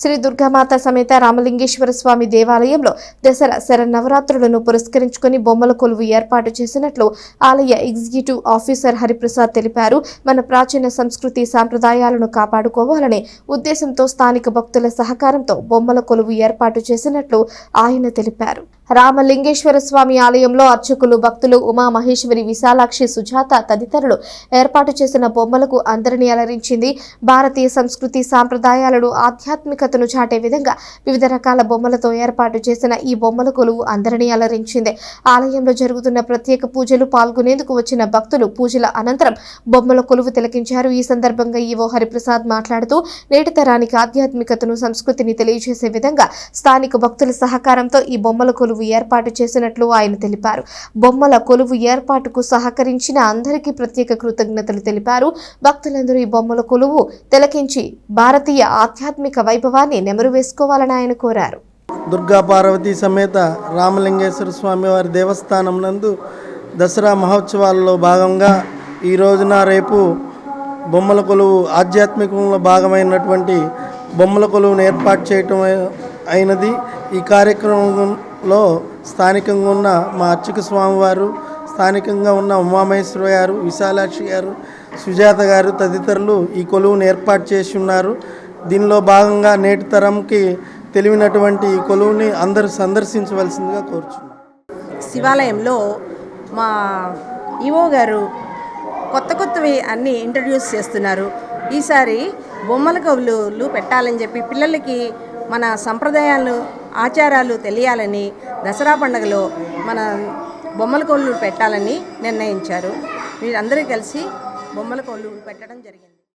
శ్రీ దుర్గామాత సమేత రామలింగేశ్వర స్వామి దేవాలయంలో దసరా శరన్నవరాత్రులను పురస్కరించుకుని బొమ్మల కొలువు ఏర్పాటు చేసినట్లు ఆలయ ఎగ్జిక్యూటివ్ ఆఫీసర్ హరిప్రసాద్ తెలిపారు. మన ప్రాచీన సంస్కృతి సాంప్రదాయాలను కాపాడుకోవాలనే ఉద్దేశంతో స్థానిక భక్తుల సహకారంతో బొమ్మల కొలువు ఏర్పాటు చేసినట్లు ఆయన తెలిపారు. రామలింగేశ్వర స్వామి ఆలయంలో అర్చకులు భక్తులు ఉమా మహేశ్వరి విశాలాక్షి సుజాత తదితరులు ఏర్పాటు చేసిన బొమ్మలకు అందరినీ అలరించింది. భారతీయ సంస్కృతి సాంప్రదాయాలను ఆధ్యాత్మిక ఆధ్యాత్మికతను చాటే విధంగా వివిధ రకాల బొమ్మలతో ఏర్పాటు చేసిన ఈ బొమ్మల కొలువు అందరినీ అలరించింది. ఆలయంలో జరుగుతున్న ప్రత్యేక పూజలు పాల్గొనేందుకు వచ్చిన భక్తులు పూజల అనంతరం బొమ్మల కొలువు తిలకించారు. ఈ సందర్భంగా ఈవో హరిప్రసాద్ మాట్లాడుతూ నేటి తరానికి ఆధ్యాత్మికతను సంస్కృతిని తెలియజేసే విధంగా స్థానిక భక్తుల సహకారంతో ఈ బొమ్మల కొలువు ఏర్పాటు చేసినట్లు ఆయన తెలిపారు. బొమ్మల కొలువు ఏర్పాటుకు సహకరించిన అందరికీ ప్రత్యేక కృతజ్ఞతలు తెలిపారు. భక్తులందరూ ఈ బొమ్మల కొలువు తిలకించి భారతీయ ఆధ్యాత్మిక వైభవాన్ని నెమరు వేసుకోవాలని ఆయన కోరారు. దుర్గా పార్వతీ సమేత రామలింగేశ్వర స్వామి వారి దేవస్థానం నందు దసరా మహోత్సవాల్లో భాగంగా ఈ రోజున రేపు బొమ్మల కొలువు ఆధ్యాత్మికంలో భాగమైనటువంటి బొమ్మల కొలువును ఏర్పాటు చేయటం అయినది. ఈ కార్యక్రమంలో స్థానికంగా ఉన్న మా అర్చక స్వామివారు స్థానికంగా ఉన్న ఉమామహేశ్వర గారు విశాలాక్షి గారు సుజాత గారు తదితరులు ఈ కొలువును ఏర్పాటు చేసి ఉన్నారు. దీనిలో భాగంగా నేటి తరంకి తెలివినటువంటి ఈ కొలువుని అందరూ సందర్శించవలసిందిగా కోరుచున్నాను. శివాలయంలో మా ఈవో గారు కొత్త కొత్తవి అన్నీ ఇంట్రడ్యూస్ చేస్తున్నారు. ఈసారి బొమ్మల కవులు పెట్టాలని చెప్పి పిల్లలకి మన సంప్రదాయాలు ఆచారాలు తెలియాలని దసరా పండుగలో మన బొమ్మల కోళ్ళు పెట్టాలని నిర్ణయించారు. మీరందరూ కలిసి బొమ్మల కోళ్ళు పెట్టడం జరిగింది.